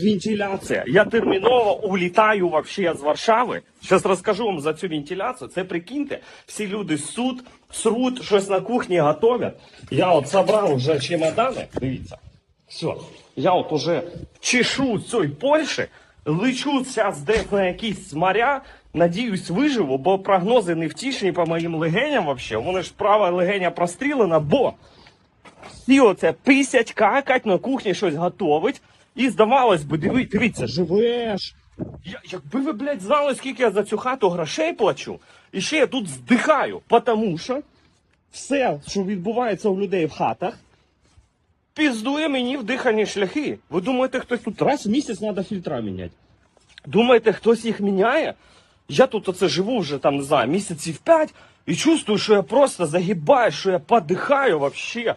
вентиляція. Я терміново улітаю вообще з Варшави. Зараз розкажу вам за цю вентиляцію. Це прикиньте, всі люди суд, срут, щось на кухні готовять. Я от забрав вже чемодани. Дивіться. Все. Я от уже чешу цієї Польщі, лечу зараз десь на якісь моря. Надіюсь, виживу, бо прогнози не втішні по моїм легеням вообще. Мене ж права легеня прострілена, бо всі оце писять, какать, на кухні щось готовить. І здавалось би, диви, дивіться, живеш. Я, якби ви, блядь, знали, скільки я за цю хату грошей плачу, і ще я тут здихаю, тому що все, що відбувається у людей в хатах, піздує мені в дихальні шляхи. Ви думаєте, хтось тут раз в місяць треба фільтра міняти? Думаєте, хтось їх міняє? Я тут оце живу вже там, не знаю, місяців п'ять і чувствую, що я просто загибаю, що я подихаю вообще.